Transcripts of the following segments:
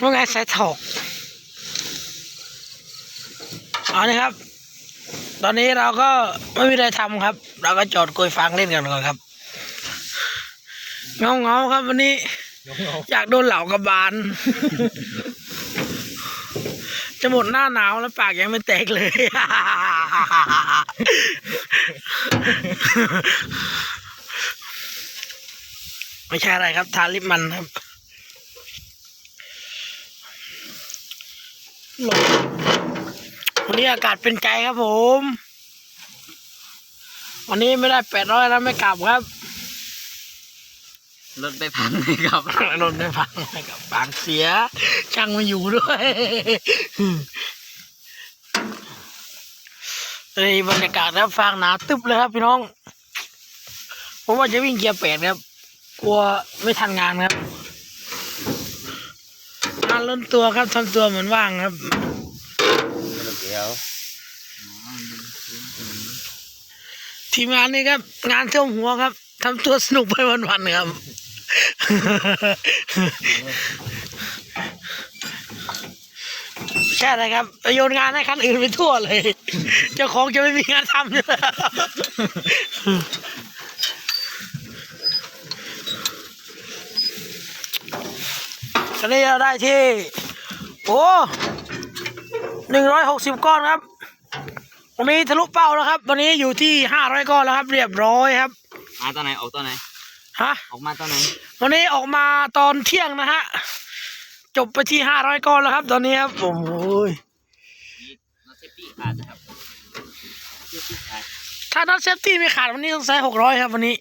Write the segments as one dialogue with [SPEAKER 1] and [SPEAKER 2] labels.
[SPEAKER 1] ว่าไงสายถอกเอาเลยครับ ตอนนี้เราก็ไม่มีอะไรทำครับ เราก็จอดกุยฟางเล่นกันก่อนครับเงาเงาๆครับวันนี้ อยากโดนเหล่ากระบาล จะหมดหน้าหนาวแล้วปากยังไม่แตกเลย ไม่ใช่อะไรครับ ทาลิปมันครับ ลมวันนี้อากาศเป็นใจครับผม วันนี้ไม่ได้แปดร้อยแล้วไม่กลับครับ
[SPEAKER 2] รถไปพังเลยครับ
[SPEAKER 1] รถไม่พังไม่กลับปากเสีย ช่างไมาอยู่ด้วยนี่บรรยากาศครับฟางหนาตึ๊บเลยครับพี่น้องผมว่าจะวิ่งเกียร์แปดครับ กลัวไม่ทันงานครับ งานล้นตัวครับทำตัวเหมือนว่างครับ
[SPEAKER 2] เดี๋ยว
[SPEAKER 1] ทีมงานนี้ครับ งานเท่าหัวครับทำตัวสนุกไปวันๆครับใช่เลยครับไปโยนงานให้คันอื่นไปทั่วเลย เจ้าของจะไม่มีงานทำเลยตอ นนี้เราได้ที่ โอ้หนึ่งร้อยหกสิบก้อนครับ วันนี้ทะลุเป้าแล้วครับ วันนี้อยู่ที่ห้าร้อยก้อนแล้วครับ เรียบร้อยครับ
[SPEAKER 2] มาตอนไหนออกตอนไหน
[SPEAKER 1] ฮะ
[SPEAKER 2] ออกมาตอนไหน
[SPEAKER 1] วันนี้ออกมาตอนเที่ยงนะฮะจบไปที่ห้าร้อยก้อนแล้วครับ ตอนนี้ครับโอ้โหย
[SPEAKER 2] นอเซฟตี้ขาดนะครับเซฟตี้ขาด
[SPEAKER 1] ถ้าน็อตเซฟตี้ไม่ขาดวันนี้ต้องใช้หกร้อยครับวันนี้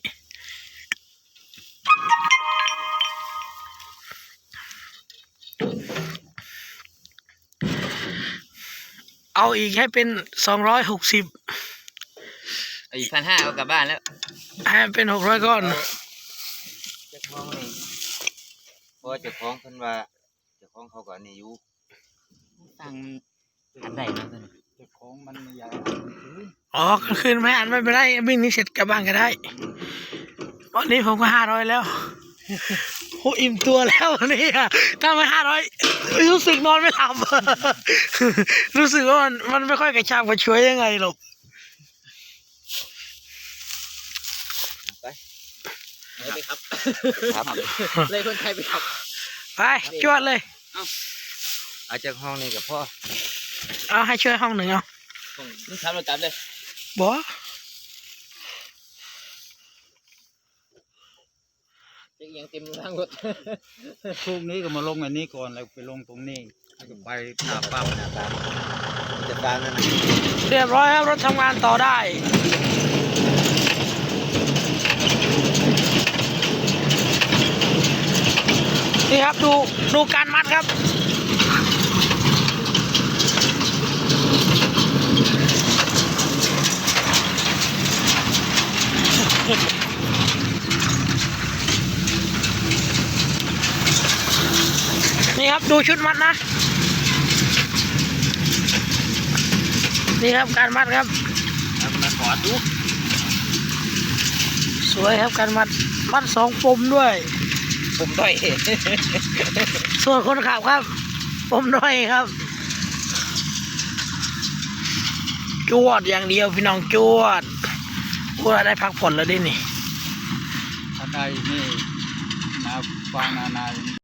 [SPEAKER 1] เอาอีกให้เป็นสองร้อยหกสิบ
[SPEAKER 2] เอาอีกพันห้าเอากลับบ้านแล้ว
[SPEAKER 1] ให้เป็นหกร้อยก้อน
[SPEAKER 2] เจ้าของนี่เพราะว่าเจ้าของเพิ่นว่าเจ้าของเขาก็นี่อยู่ตั้งอันใดนะเพิ่น
[SPEAKER 3] เจ้าของมันไม่อยาก
[SPEAKER 1] อ๋อกลางคืนไม่อ่านไม่เป็นไรวิ่งนี้เสร็จกลับบ้านก็ได้ วันนี้ผมก็ห้าร้อยแล้ว โหอิ่มตัวแล้ววันนี้อะถ้าไม่ห้าร้อยรู้สึกนอนไม่หลับรู้สึกว่ามันมันไม่ค่อยกระชับกระช่วยยังไงหรอก
[SPEAKER 2] เอาไปครับครับเลยคนไทยไปครับ
[SPEAKER 1] ไปจวดเลย
[SPEAKER 2] เอาจากห้องนี่กับพ่อ
[SPEAKER 1] เอาให้ช่วยห้องหนึ่งเอา
[SPEAKER 2] ต้องนี่ทำเราจับเลย
[SPEAKER 1] บอ
[SPEAKER 2] เจ๊ยังเต็มทางรถ
[SPEAKER 3] พรุ่งนี้ก็มาลงอันนี้ก่อนแล้วไปลงตรงนี้แล้วก็ไปหน้าปั๊ม
[SPEAKER 2] หน้าตามจะตามนั่น
[SPEAKER 1] เรียบร้อยครับรถทำงานต่อได้นี่ครับดูดูการมัดครับ นี่ครับดูชุดมัดนะ นี่ครับการมัดครับ
[SPEAKER 2] เอามาขอดู
[SPEAKER 1] สวยครับการมัดมัดสองปมด้วย
[SPEAKER 2] ผมด้อย
[SPEAKER 1] ส่วนคนขับครับปมด้วยครับจวดอย่างเดียวพี่น้องจวดพวกเราได้พักผ่อนแล้วดินี่
[SPEAKER 3] ถ้าได้นี่นาฟางนานาอย่างนี้